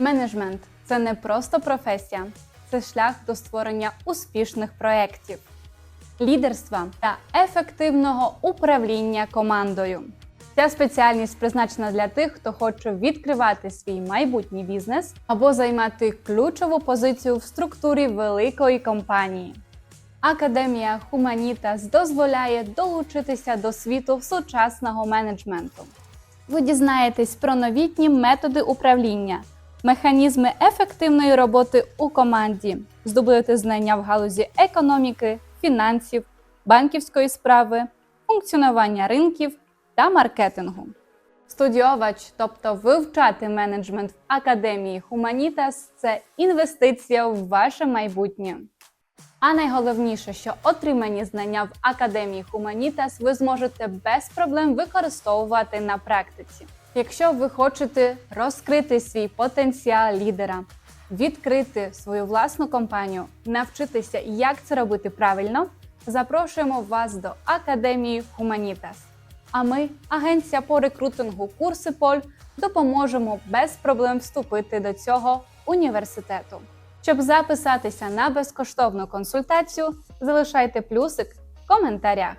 Менеджмент це не просто професія, це шлях до створення успішних проєктів, лідерства та ефективного управління командою. Ця спеціальність призначена для тих, хто хоче відкривати свій майбутній бізнес або займати ключову позицію в структурі великої компанії. Академія Humanitas дозволяє долучитися до світу сучасного менеджменту. Ви дізнаєтесь про новітні методи управління, механізми ефективної роботи у команді, здобудете знання в галузі економіки, фінансів, банківської справи, функціонування ринків та маркетингу. Студіовач, тобто вивчати менеджмент в академії Humanitas – це інвестиція в ваше майбутнє. А найголовніше, що отримані знання в академії Humanitas ви зможете без проблем використовувати на практиці. Якщо ви хочете розкрити свій потенціал лідера, відкрити свою власну компанію, навчитися, як це робити правильно, запрошуємо вас до академії Humanitas. А ми, агенція по рекрутингу Курси Поль, допоможемо без проблем вступити до цього університету. Щоб записатися на безкоштовну консультацію, залишайте плюсик в коментарях.